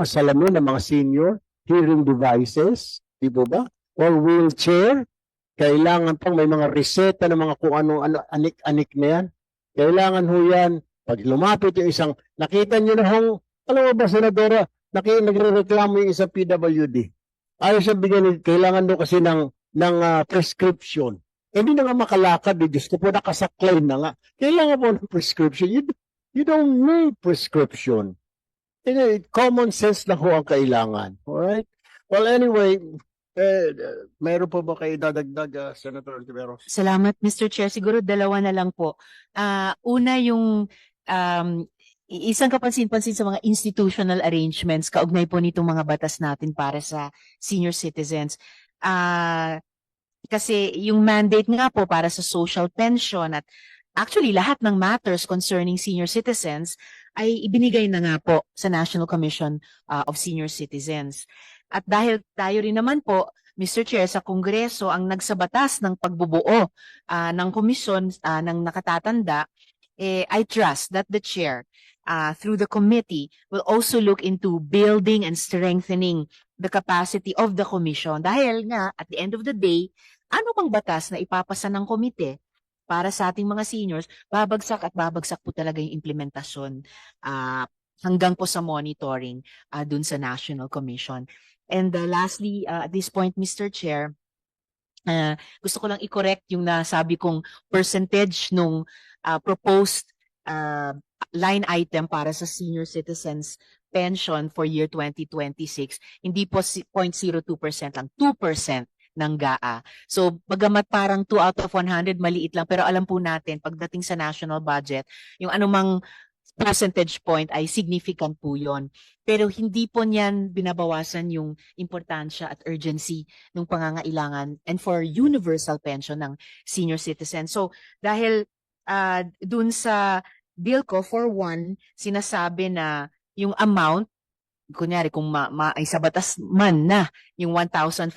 mga salamin ng mga senior, hearing devices, di po ba? Or wheelchair, kailangan pang may mga reseta ng mga kung anong ano, anik-anik na yan. Kailangan ho yan, pag lumapit yung isang, nakita nyo na hong, alam mo ba, Senadora, naki, nagre-reklamo yung isang PWD. Ayaw siya bigyan, kailangan doon kasi ng, ng ah, prescription. Eh, Hindi na nga makalakad, eh, Diyos ko po, nakasaklay na nga. Kailangan po ng prescription. You, you don't need prescription. You know, common sense lang ho ang kailangan. Alright? Well, anyway, eh, mayroon po ba kayo dadagdag, ah, Senator Ontiveros? Salamat, Mr. Chair. Siguro dalawa na lang po. Ah, una yung um, isang kapansin-pansin sa mga institutional arrangements kaugnay po nitong mga batas natin para sa senior citizens. Ah, kasi yung mandate nga po para sa social pension at actually lahat ng matters concerning senior citizens ay ibinigay na nga po sa National Commission ah, of Senior Citizens. At dahil tayo rin naman po, Mr. Chair, sa Kongreso ang nagsabatas ng pagbubuo ah, ng komisyon ah, ng nakatatanda, eh, I trust that the chair ah, through the committee will also look into building and strengthening the capacity of the commission. Dahil nga, at the end of the day, ano bang batas na ipapasa ng komite para sa ating mga seniors, babagsak at babagsak po talaga yung implementasyon ah, hanggang po sa monitoring ah, dun sa National Commission. And uh, lastly, uh, at this point, Mr. Chair, uh, gusto ko lang i-correct yung nasabi kong percentage nung uh, proposed uh, line item para sa senior citizens pension for year 2026. Hindi po si- 0.02% lang, 2% ng GAA. So, bagamat parang 2 out of 100, maliit lang, pero alam po natin, pagdating sa national budget, yung anumang percentage point ay significant po yon. Pero hindi po niyan binabawasan yung importansya at urgency ng pangangailangan and for universal pension ng senior citizen. So, dahil ah, dun sa bill ko, for one, sinasabi na yung amount, kunyari kung ma, ma, ay batas man na yung 1,500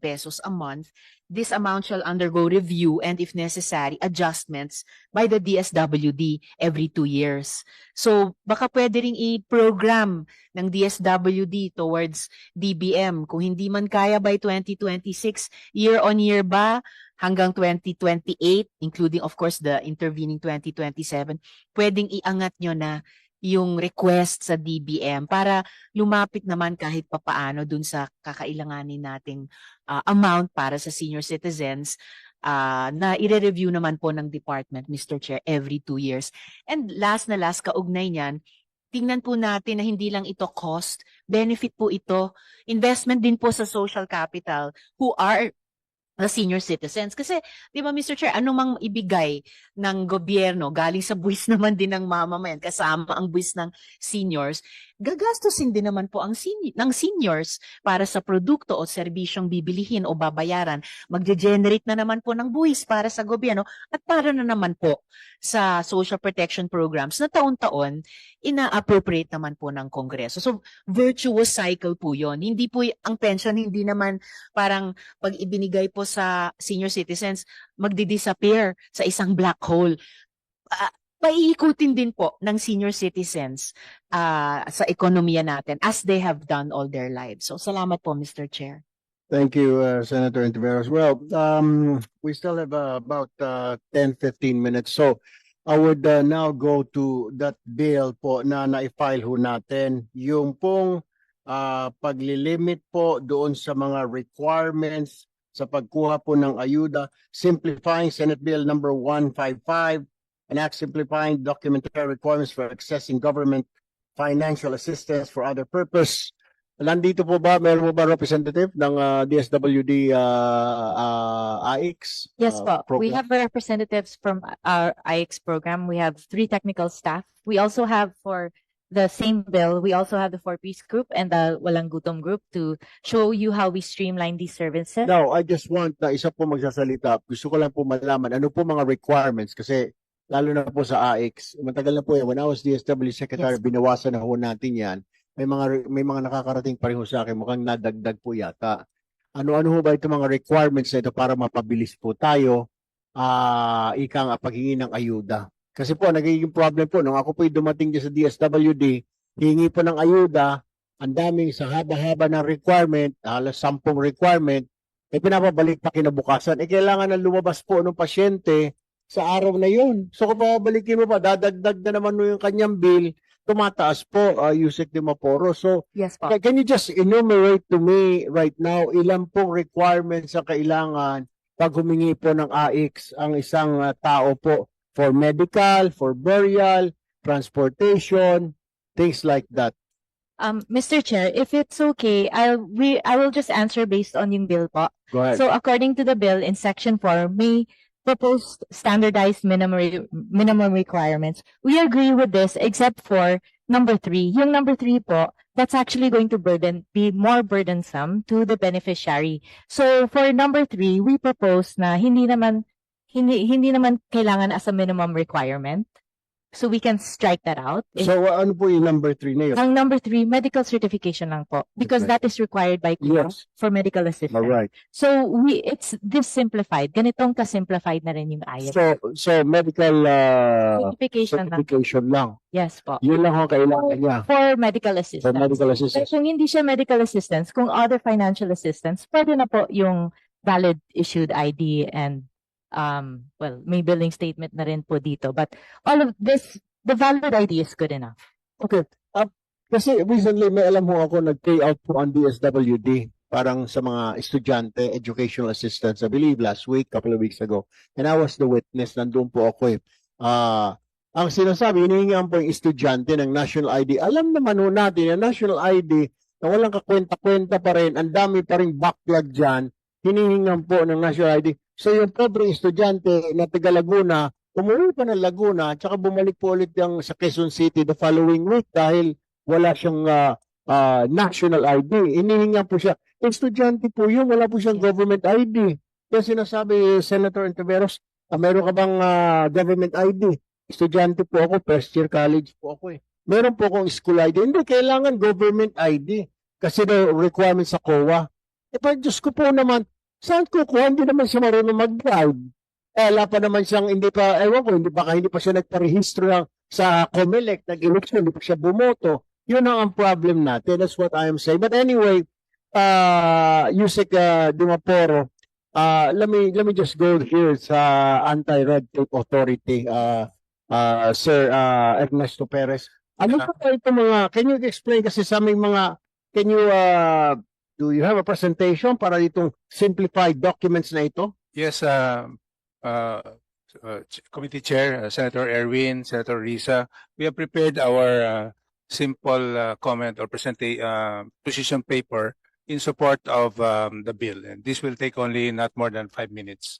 pesos a month, this amount shall undergo review and if necessary, adjustments by the DSWD every two years. So, baka pwede ring i-program ng DSWD towards DBM. Kung hindi man kaya by 2026, year on year ba hanggang 2028, including of course the intervening 2027, pwedeng iangat nyo na yung request sa DBM para lumapit naman kahit papaano dun sa kakailanganin nating ah, amount para sa senior citizens ah, na ire-review naman po ng department, Mr. Chair, every two years. And last na last, kaugnay niyan, tingnan po natin na hindi lang ito cost, benefit po ito, investment din po sa social capital who are senior citizens. Kasi, di ba Mr. Chair, anumang ibigay ng gobyerno, galing sa buwis naman din ng mamamayan, kasama ang buwis ng seniors, gagastusin din naman po ang seni- ng seniors para sa produkto o serbisyong bibilihin o babayaran. Magge-generate na naman po ng buwis para sa gobyerno at para na naman po sa social protection programs na taon-taon ina-appropriate naman po ng Kongreso. So, virtuous cycle po yon. Hindi po ang pension, hindi naman parang pag ibinigay po sa senior citizens, magdi-disappear sa isang black hole. Ah, paiikutin din po ng senior citizens ah, sa ekonomiya natin as they have done all their lives. So, salamat po, Mr. Chair. Thank you, uh, Senator Ontiveros. Well, um, we still have uh, about uh, 10, 15 minutes. So I would uh, now go to that bill po na na-file ho natin. Yung pong uh, paglilimit po doon sa mga requirements sa pagkuha po ng ayuda, simplifying Senate Bill number 155, an act simplifying documentary requirements for accessing government financial assistance for other purpose. Nandito po ba, meron po ba representative ng uh, DSWD uh, uh, AX? Yes uh, po. We program? have representatives from our IX program. We have three technical staff. We also have for the same bill, we also have the four-piece group and the Walang Gutom group to show you how we streamline these services. Now, I just want na isa po magsasalita. Gusto ko lang po malaman ano po mga requirements kasi lalo na po sa AX. Matagal na po yan. When I was DSW Secretary, Yes binawasan na ho natin yan. May mga may mga nakakarating pa rin sa akin. Mukhang nadagdag po yata. Ano-ano ho ba itong mga requirements na ito para mapabilis po tayo ah ika nga paghingi ng ayuda? Kasi po, nagiging problem po. Nung ako po dumating dyan sa DSWD, hingi po ng ayuda, ang daming sa haba-haba ng requirement, halos sampung requirement, eh pinapabalik pa kinabukasan. Eh kailangan na lumabas po ng pasyente sa araw na yun. So kung papabalikin mo pa, dadagdag na naman mo yung kanyang bill, tumataas po, uh, Yusek de Maporo. So Yes po. Ca- Can you just enumerate to me right now ilan pong requirements ang kailangan pag humingi po ng AX ang isang uh, tao po for medical, for burial, transportation, things like that. Um, Mr. Chair, if it's okay, I'll we I will just answer based on yung bill po. Go ahead. So according to the bill in section four, may proposed standardized minimum minimum requirements. We agree with this except for number three. Yung number three po, that's actually going to burden be more burdensome to the beneficiary. So for number three, we propose na hindi naman hindi hindi naman kailangan as a minimum requirement. So we can strike that out. If- so uh, ano po yung number three na yun? ang number three, medical certification lang po. Because Okay. that is required by Kuya Yes. for medical assistance. All right. So we it's this simplified. Ganitong ka-simplified na rin yung IF. So so medical uh, certification lang. certification lang. Yes po. Yun lang ang kailangan niya For medical for assistance. medical Pero assistance. kung hindi siya medical assistance, kung other financial assistance, pwede na po yung valid issued ID and um well, may billing statement na rin po dito. But all of this, the valid ID is good enough. Okay. Uh, kasi recently may alam mo ako nag-pay out po on DSWD parang sa mga estudyante, educational assistants, I believe last week, couple of weeks ago. And I was the witness, nandun po ako eh. Ah, ang sinasabi, hinihingan po yung estudyante ng national ID. Alam naman ho natin, yung national ID, na walang kakwenta-kwenta pa rin, ang dami pa rin backlog dyan, hinihingan po ng national ID. So yung pobre estudyante na taga Laguna, umuwi pa ng Laguna, tsaka bumalik po ulit yung sa Quezon City the following week dahil wala siyang ah, ah, national ID. Inihingan po siya. Estudyante po yun, wala po siyang government ID. Kaya sinasabi, Senator Intiveros, ah, meron ka bang ah, government ID? Estudyante po ako, first year college po ako eh. Meron po akong school ID. Hindi, kailangan government ID. Kasi the requirement sa COA. Eh, pa, Diyos ko po naman, saan kukuha? Hindi naman siya marunong mag-drive. Eh, wala pa naman siyang, hindi pa, ewan ko, hindi, baka hindi pa siya nagparehistro ng, sa COMELEC, nag-election, hindi pa siya bumoto. Yun ang, ang problem natin. That's what I am saying. But anyway, uh, Yusek uh, Dimaporo, uh, let me let me just go here sa Anti-Red Tape Authority, uh, uh, Sir uh, Ernesto Perez. Ano pa ito mga, can you explain kasi sa aming mga, can you, uh, do you have a presentation para itong simplified documents na ito? Yes, uh, uh, uh, Committee Chair, uh, Senator Erwin, Senator Risa, we have prepared our uh, simple uh, comment or present uh, position paper in support of um, the bill. And this will take only not more than five minutes.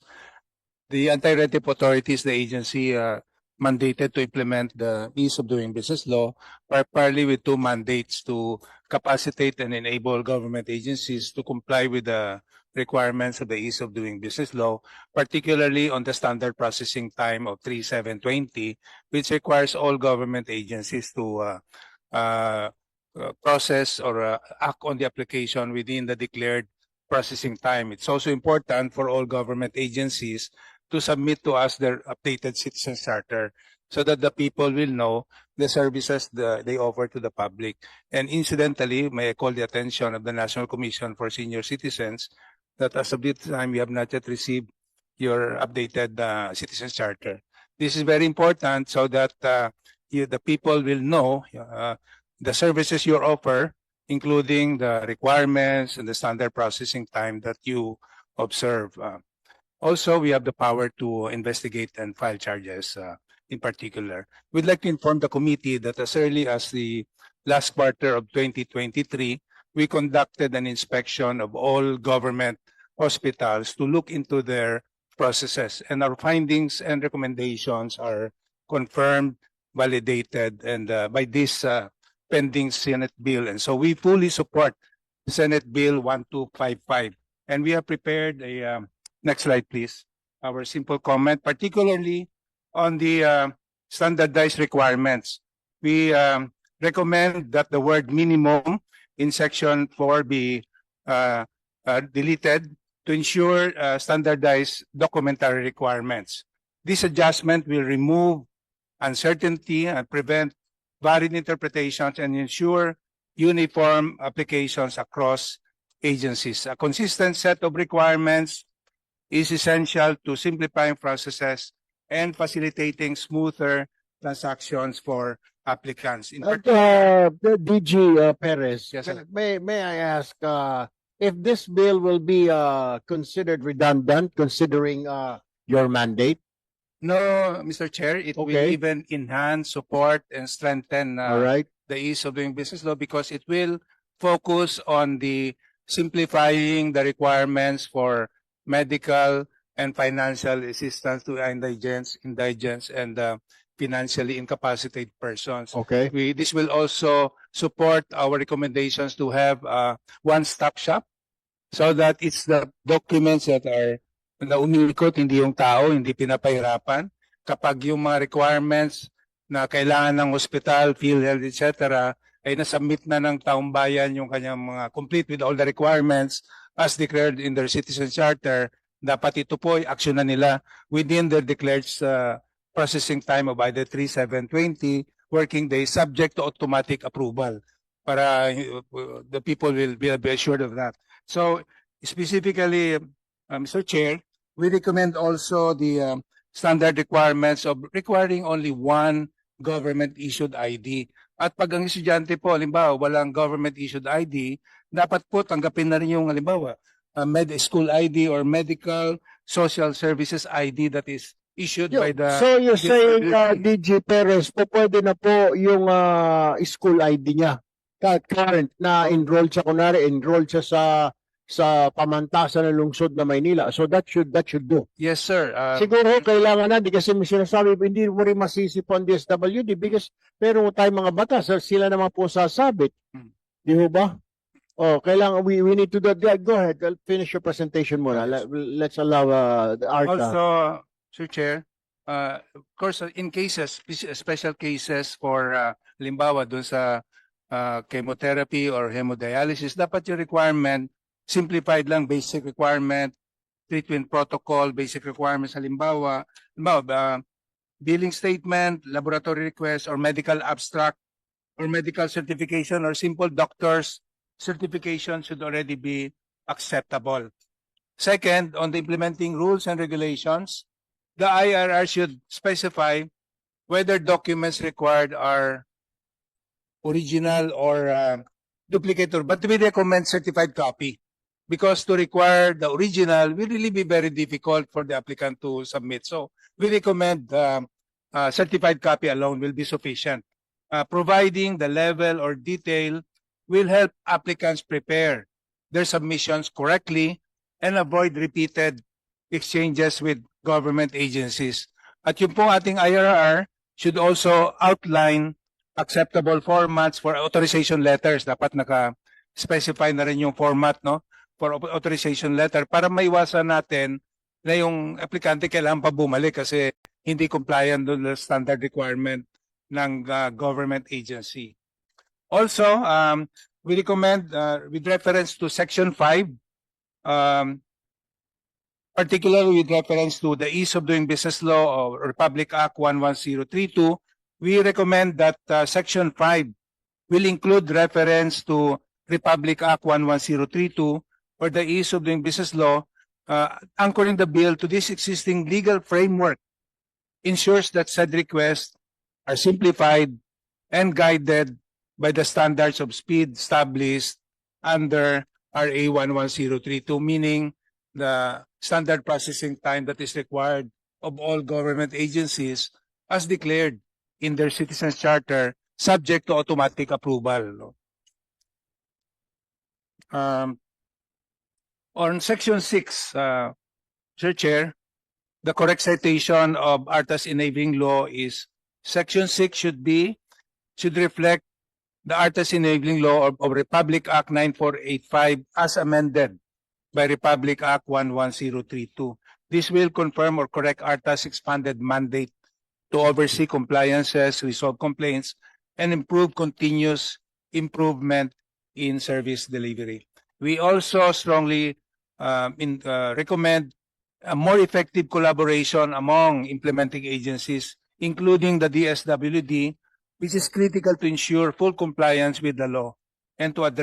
The Authority is the agency uh, mandated to implement the ease of doing business law, primarily with two mandates to capacitate and enable government agencies to comply with the requirements of the ease of doing business law, particularly on the standard processing time of 3720, which requires all government agencies to uh, uh, uh, process or uh, act on the application within the declared processing time. It's also important for all government agencies to submit to us their updated citizen charter so that the people will know the services the, they offer to the public. And incidentally, may I call the attention of the National Commission for Senior Citizens that as of this time, we have not yet received your updated uh, citizens charter. This is very important so that uh, you, the people will know uh, the services you offer, including the requirements and the standard processing time that you observe. Uh, also, we have the power to investigate and file charges uh, in particular. We'd like to inform the committee that as early as the last quarter of 2023, we conducted an inspection of all government hospitals to look into their processes. And our findings and recommendations are confirmed, validated, and uh, by this uh, pending Senate bill. And so we fully support Senate Bill 1255. And we have prepared a, um, next slide, please, our simple comment, particularly on the uh, standardized requirements. We um, recommend that the word minimum in section 4 be uh, uh, deleted to ensure uh, standardized documentary requirements. This adjustment will remove uncertainty and prevent varied interpretations and ensure uniform applications across agencies. A consistent set of requirements is essential to simplifying processes and facilitating smoother transactions for applicants. In At particular, uh, DG uh, Perez, Yes, sir. may may I ask uh, if this bill will be uh, considered redundant considering uh, your mandate? no, Mr. Chair, it will Okay. even enhance, support, and strengthen uh, All right. the ease of doing business law because it will focus on the simplifying the requirements for medical and financial assistance to indigents, indigents, and uh, financially incapacitated persons. Okay. We, this will also support our recommendations to have a one-stop shop so that it's the documents that are na umiikot, hindi yung tao, hindi pinapahirapan. Kapag yung mga requirements na kailangan ng hospital, PhilHealth, etc., ay nasubmit na ng taong bayan yung kanyang mga complete with all the requirements as declared in their citizen charter, dapat ito po ay aksyonan nila within their declared uh, processing time of either 3, 7, 20 working days subject to automatic approval para uh, the people will be, be assured of that. So specifically, uh, Mr. Chair, we recommend also the um, standard requirements of requiring only one government issued ID. At pag ang estudyante po, halimbawa, walang government issued ID, dapat po tanggapin na rin yung halimbawa, uh, med school ID or medical social services ID that is issued by the so you're saying uh, DG Perez, po pwede na po yung uh, school ID niya. Current na enrolled siya kunwari, enrolled siya sa sa pamantasan ng lungsod na Maynila. So that should that should do. Yes, sir. Uh, Siguro kailangan na, di kasi may sinasabi, hindi mo rin masisi po ang DSWD because meron tayong mga batas, sila naman po sasabit. Hmm. Di ba? Oh, kailangan, we, we need to do, yeah, go ahead, I'll finish your presentation muna. Let, let's allow uh, the art. uh, Also, Sir Chair, uh, of course, in cases, speci- special cases for, uh, limbawa dun sa uh, chemotherapy or hemodialysis, dapat yung requirement, simplified lang, basic requirement, treatment protocol, basic requirements, halimbawa, halimbawa, uh, billing statement, laboratory request, or medical abstract, or medical certification, or simple doctor's certification should already be acceptable. Second, on the implementing rules and regulations, the IRR should specify whether documents required are original or uh, duplicate, or- but we recommend certified copy. Because to require the original will really be very difficult for the applicant to submit. So we recommend um, uh, certified copy alone will be sufficient. Uh, providing the level or detail will help applicants prepare their submissions correctly and avoid repeated exchanges with government agencies. At yung pong ating IRR should also outline acceptable formats for authorization letters. Dapat naka-specify na rin yung format no for au- authorization letter para maiwasan natin na yung aplikante kailangan pa bumalik kasi hindi compliant doon sa standard requirement ng uh, government agency. Also, um, we recommend uh, with reference to section 5 um, particularly with reference to the ease of doing business law of Republic Act 11032, we recommend that uh, Section 5 will include reference to Republic Act 11032 for the ease of doing business law, uh, anchoring the bill to this existing legal framework ensures that said requests are simplified and guided by the standards of speed established under RA 11032, meaning the standard processing time that is required of all government agencies as declared in their citizens charter subject to automatic approval. Um, on section six, uh, Sir Chair, the correct citation of ARTA's enabling law is section six should be, should reflect the ARTA's enabling law of, of Republic Act 9485 as amended by Republic Act 11032. This will confirm or correct ARTA's expanded mandate to oversee compliances, resolve complaints, and improve continuous improvement in service delivery. We also strongly um, in, uh, recommend a more effective collaboration among implementing agencies, including the DSWD, which is critical to ensure full compliance with the law. and to address